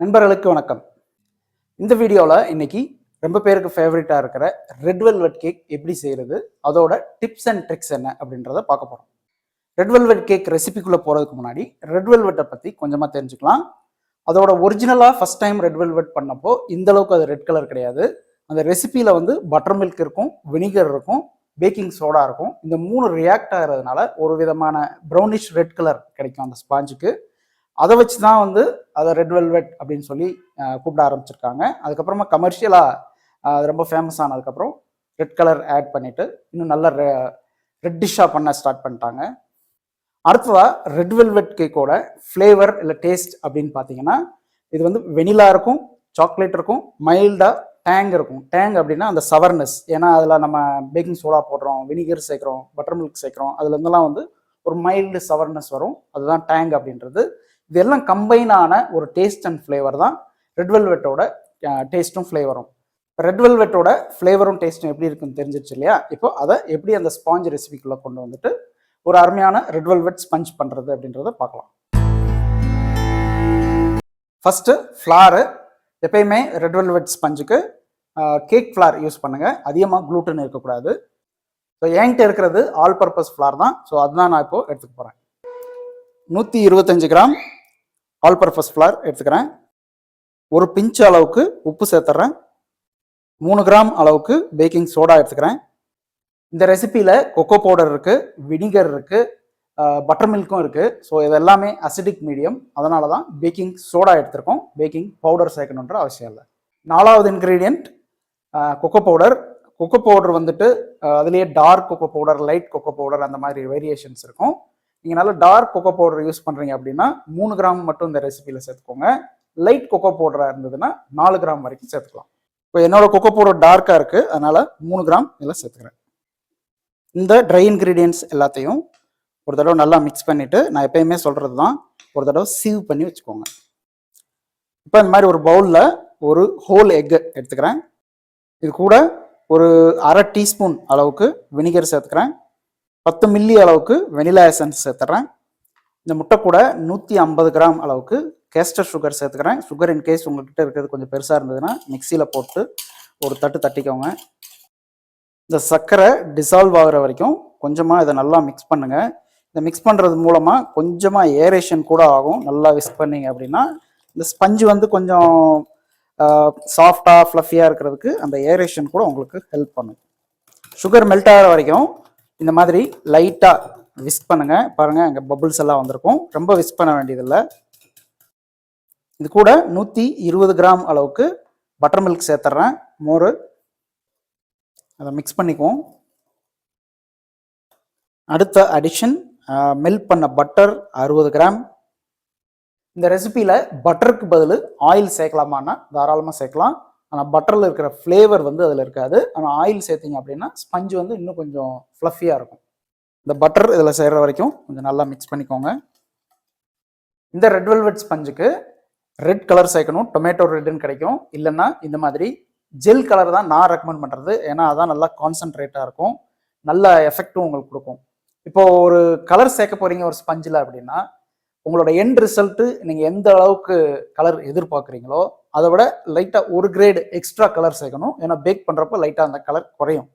நண்பர்களுக்கு வணக்கம். இந்த வீடியோவில் இன்னைக்கு ரொம்ப பேருக்கு ஃபேவரட்டாக இருக்கிற ரெட் வெல்வெட் கேக் எப்படி செய்கிறது அதோட டிப்ஸ் அண்ட் ட்ரிக்ஸ் என்ன அப்படின்றத பார்க்க போகிறோம் ரெட் வெல்வெட் கேக் ரெசிபிக்குள்ளே போகிறதுக்கு முன்னாடி ரெட் வெல்வெட்டை பற்றி கொஞ்சமாக தெரிஞ்சுக்கலாம். அதோட ஒரிஜினலாக ஃபஸ்ட் டைம் ரெட் வெல்வெட் பண்ணப்போ இந்த அளவுக்கு அது ரெட் கலர் கிடையாது. அந்த ரெசிபியில் வந்து பட்டர் மில்க் இருக்கும் வினிகர் இருக்கும் பேக்கிங் சோடா இருக்கும். இந்த மூணு ரியாக்ட் ஆகிறதுனால ஒரு விதமான ப்ரௌனிஷ் ரெட் கலர் கிடைக்கும் அந்த ஸ்பாஞ்சுக்கு அதை வச்சு தான் வந்து அதை ரெட் வெல்வெட் அப்படின்னு சொல்லி கூப்பிட ஆரம்பிச்சிருக்காங்க. அதுக்கப்புறமா கமர்ஷியலாக அது ரொம்ப ஃபேமஸ் ஆனதுக்கப்புறம் ரெட் கலர் ஆட் பண்ணிவிட்டு இன்னும் நல்ல ரெ ரெட்டிஷாக பண்ண ஸ்டார்ட் பண்ணிட்டாங்க. அடுத்ததாக ரெட் வெல்வெட் கேக்கோட ஃப்ளேவர் இல்லை டேஸ்ட் அப்படின்னு பார்த்தீங்கன்னா இது வந்து வெனிலா இருக்கும் சாக்லேட் இருக்கும் மைல்டாக டேங் இருக்கும். டேங் அப்படின்னா அந்த சவர்னஸ் ஏன்னா அதில் நம்ம பேக்கிங் சோடா போடுறோம் வினிகர் சேர்க்குறோம் பட்டர் மில்க் சேர்க்குறோம் அதுலேருந்துலாம் வந்து ஒரு மைல்டு சவர்னஸ் வரும். அதுதான் டேங் அப்படின்றது. இதெல்லாம் கம்பைனான ஒரு டேஸ்ட் அண்ட் ஃப்ளேவர் தான் ரெட் வெல்வெட்டோட டேஸ்ட்டும் ஃப்ளேவரும் ரெட் வெல்வெட்டோட ஃப்ளேவரும் டேஸ்ட்டும் எப்படி இருக்குன்னு தெரிஞ்சிருச்சு இல்லையா? இப்போ அதை எப்படி அந்த ஸ்பாஞ்ச் ரெசிபிக்குள்ளே கொண்டு வந்துட்டு ஒரு அருமையான ரெட் வெல்வெட் ஸ்பஞ்ச் பண்ணுறது அப்படின்றத பார்க்கலாம். ஃபஸ்ட்டு ஃப்ளாரு எப்பயுமே ரெட் வெல்வெட் ஸ்பஞ்சுக்கு கேக் ஃப்ளார் யூஸ் பண்ணுங்கள் அதிகமாக க்ளூட்டன் இருக்கக்கூடாது. ஸோ என்கிட்ட இருக்கிறது ஆல் பர்பஸ் ஃப்ளார் தான். ஸோ அதுதான் நான் இப்போது எடுத்துக்க போகிறேன் நூற்றி இருபத்தஞ்சு கிராம் ஆல் பர்பஸ் ஃப்ளார் எடுத்துக்கிறேன். ஒரு பிஞ்ச் அளவுக்கு உப்பு சேர்த்துட்றேன் மூணு கிராம் அளவுக்கு பேக்கிங் சோடா எடுத்துக்கிறேன். இந்த ரெசிப்பியில் கொக்கோ பவுடர் இருக்குது வினிகர் இருக்குது பட்டர் மில்க்கும் இருக்குது ஸோ இது எல்லாமே அசிடிக் மீடியம் அதனால தான் பேக்கிங் சோடா எடுத்திருக்கோம். பேக்கிங் பவுடர் சேர்க்கணுன்ற அவசியம் இல்லை. நாலாவது ingredient cocoa powder cocoa powder வந்துட்டு அதுலேயே dark cocoa powder light cocoa powder அந்த மாதிரி வேரியேஷன்ஸ் இருக்கும். நீங்கள் நல்லா டார்க் கொக்கோ பவுடர் யூஸ் பண்ணுறீங்க அப்படின்னா மூணு கிராம் மட்டும் இந்த ரெசிபியில் சேர்த்துக்கோங்க. லைட் கொக்கோ பவுடராக இருந்ததுன்னா நாலு கிராம் வரைக்கும் சேர்த்துக்கலாம். இப்போ என்னோட கொக்கோ பவுடர் டார்க்காக இருக்குது அதனால் மூணு கிராம் இதில் சேர்த்துக்கிறேன். இந்த ட்ரை இன்க்ரீடியன்ஸ் எல்லாத்தையும் ஒரு தடவை நல்லா மிக்ஸ் பண்ணிவிட்டு நான் எப்பயுமே சொல்கிறது தான் ஒரு தடவை சீவ் பண்ணி வச்சுக்கோங்க. இப்போ இந்த மாதிரி ஒரு பவுலில் ஒரு ஹோல் எக்கு எடுத்துக்கிறேன். இது கூட ஒரு அரை டீஸ்பூன் அளவுக்கு வினிகர் சேர்த்துக்கிறேன். பத்து மில்லி அளவுக்கு வெனிலா எசன்ஸ் சேர்த்துறேன். இந்த முட்டை கூட நூற்றி ஐம்பது கிராம் அளவுக்கு கேஸ்டர் சுகர் சேர்த்துக்கிறேன். சுகர் இன் கேஸ் உங்கள்கிட்ட இருக்கிறது கொஞ்சம் பெருசாக இருந்ததுன்னா மிக்சியில் போட்டு ஒரு தட்டு தட்டிக்கோங்க. இந்த சர்க்கரை டிசால்வ் ஆகுற வரைக்கும் கொஞ்சமாக இதை நல்லா மிக்ஸ் பண்ணுங்கள் இந்த மிக்ஸ் பண்ணுறது மூலமாக கொஞ்சமாக ஏரேஷன் கூட ஆகும். நல்லா விஸ்க் பண்ணிங்க அப்படின்னா இந்த ஸ்பஞ்சு வந்து கொஞ்சம் சாஃப்டாக ஃப்ளஃபியாக இருக்கிறதுக்கு அந்த ஏரேஷன் கூட உங்களுக்கு ஹெல்ப் பண்ணும். சுகர் மெல்ட் ஆகிற வரைக்கும் இந்த மாதிரி லைட்டாக விஸ்க் பண்ணுங்க. பாருங்க அங்கே பபுள்ஸ் எல்லாம் வந்திருக்கும். ரொம்ப விஸ்க் பண்ண வேண்டியதில்லை. இது கூட நூற்றி இருபது கிராம் அளவுக்கு பட்டர் மில்க் சேர்த்துட்றேன் மோர் அதை மிக்ஸ் பண்ணிக்குவோம். அடுத்த அடிஷன் மெல்ட் பண்ண பட்டர் அறுபது கிராம். இந்த ரெசிபியில் பட்டருக்கு பதில் ஆயில் சேர்க்கலாமான்னா தாராளமாக சேர்க்கலாம். ஆனால் பட்டரில் இருக்கிற ஃப்ளேவர் வந்து அதில் இருக்காது. ஆனால் ஆயில் சேர்த்திங்க அப்படின்னா ஸ்பஞ்சு வந்து இன்னும் கொஞ்சம் ஃப்ளஃபியாக இருக்கும். இந்த பட்டர் இதில் செய்கிற வரைக்கும் கொஞ்சம் நல்லா மிக்ஸ் பண்ணிக்கோங்க. இந்த ரெட் வெல்வெட் ஸ்பஞ்சுக்கு ரெட் கலர் சேர்க்கணும். டொமேட்டோ ரெட்டுன்னு கிடைக்கும். இல்லைன்னா இந்த மாதிரி ஜெல் கலர் தான் நான் ரெக்கமெண்ட் பண்ணுறது ஏன்னா அதான் நல்லா கான்சன்ட்ரேட்டாக இருக்கும். நல்ல எஃபெக்ட்டும் உங்களுக்கு கொடுக்கும். இப்போ ஒரு கலர் சேர்க்க போறீங்க ஒரு ஸ்பஞ்சில் அப்படின்னா உங்களோட எண்ட் ரிசல்ட்டு நீங்கள் எந்த அளவுக்கு கலர் எதிர்பார்க்குறீங்களோ அதை விட லைட்டாக ஒரு கிரேடு எக்ஸ்ட்ரா கலர் சேர்க்கணும். ஏன்னா பேக் பண்ணுறப்போ லைட்டாக அந்த கலர் குறையும்.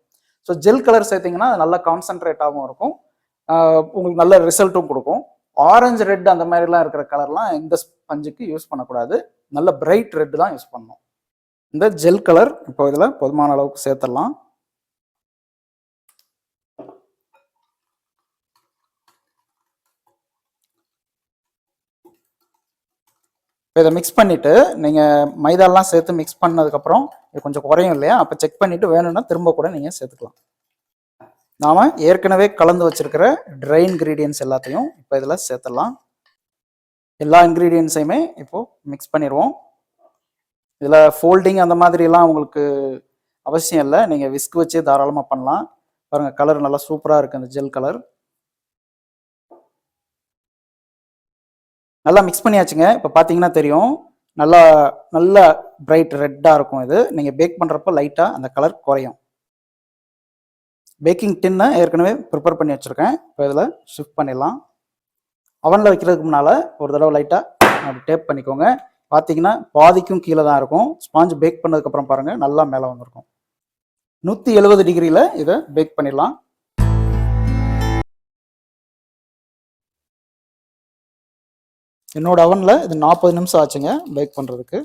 ஸோ ஜெல் கலர் சேர்த்தீங்கன்னா அது நல்லா கான்சன்ட்ரேட்டாகவும் இருக்கும். உங்களுக்கு நல்ல ரிசல்ட்டும் கொடுக்கும். ஆரஞ்சு ரெட் அந்த மாதிரிலாம் இருக்கிற கலர்லாம் இந்த ஸ்பஞ்சுக்கு யூஸ் பண்ணக்கூடாது. நல்ல பிரைட் ரெட் தான் யூஸ் பண்ணணும். இந்த ஜெல் கலர் இப்போ இதில் போதுமான அளவுக்கு சேர்த்துடலாம் இப்போ இதை மிக்ஸ் பண்ணிவிட்டு நீங்கள் மைதாலாம் சேர்த்து மிக்ஸ் பண்ணதுக்கப்புறம் இது கொஞ்சம் குறையும் இல்லையா? அப்போ செக் பண்ணிவிட்டு வேணும்னா திரும்ப கூட நீங்கள் சேர்த்துக்கலாம். நாம் ஏற்கனவே கலந்து வச்சுருக்கிற ட்ரை இன்க்ரீடியன்ஸ் எல்லாத்தையும் இப்போ இதில் சேர்த்துடலாம். எல்லா இன்க்ரீடியன்ஸையுமே இப்போது மிக்ஸ் பண்ணிடுவோம். இதில் ஃபோல்டிங் அந்த மாதிரிலாம் உங்களுக்கு அவசியம் இல்லை. நீங்கள் விஸ்க் வச்சே தாராளமாக பண்ணலாம். பாருங்கள் கலர் நல்லா சூப்பராக இருக்குது அந்த ஜெல் கலர் நல்லா மிக்ஸ் பண்ணியாச்சுங்க. இப்போ பார்த்தீங்கன்னா தெரியும். நல்லா நல்ல பிரைட் ரெட்டாக இருக்கும் இது. நீங்கள் பேக் பண்ணுறப்ப லைட்டாக அந்த கலர் குறையும். பேக்கிங் டின்னை ஏற்கனவே ப்ரிப்பேர் பண்ணி வச்சுருக்கேன். இப்போ இதில் ஷிஃப்ட் பண்ணிடலாம். அவனில் வைக்கிறதுக்கு முன்னால் ஒரு தடவை லைட்டாக அப்படி டேப் பண்ணிக்கோங்க. பார்த்தீங்கன்னா பாதிக்கும் கீழே தான் இருக்கும். ஸ்பாஞ்ச் பேக் பண்ணதுக்கப்புறம் பாருங்கள் நல்லா மேலே வந்திருக்கும். நூற்றி எழுபது டிகிரியில் இதை பேக் பண்ணிடலாம். என்னோட அவனில் இது நாற்பது நிமிஷம் ஆச்சுங்க பேக் பண்ணுறதுக்கு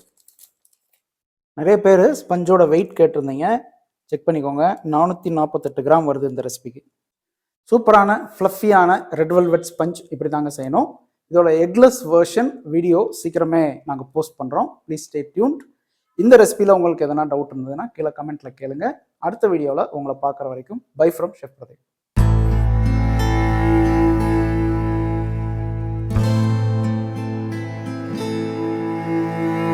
நிறைய பேர் ஸ்பஞ்சோட வெயிட் கேட்டிருந்தீங்க. செக் பண்ணிக்கோங்க. நானூற்றி நாற்பத்தெட்டு கிராம் வருது இந்த ரெசிபிக்கு சூப்பரான ஃப்ளஃபியான ரெட் வெல்வெட் ஸ்பஞ்ச் இப்படி தாங்க செய்யணும். இதோட எக்லெஸ் வேர்ஷன் வீடியோ சீக்கிரமே நாங்கள் போஸ்ட் பண்ணுறோம் ப்ளீஸ் ஸ்டே டியூன்ட் இந்த ரெசிபியில் உங்களுக்கு எதனா டவுட் இருந்ததுன்னா கீழே கமெண்ட்டில் கேளுங்க. அடுத்த வீடியோவில் உங்களை பார்க்குற வரைக்கும் பை ஃப்ரம் ஷெஃப் பிரதீப்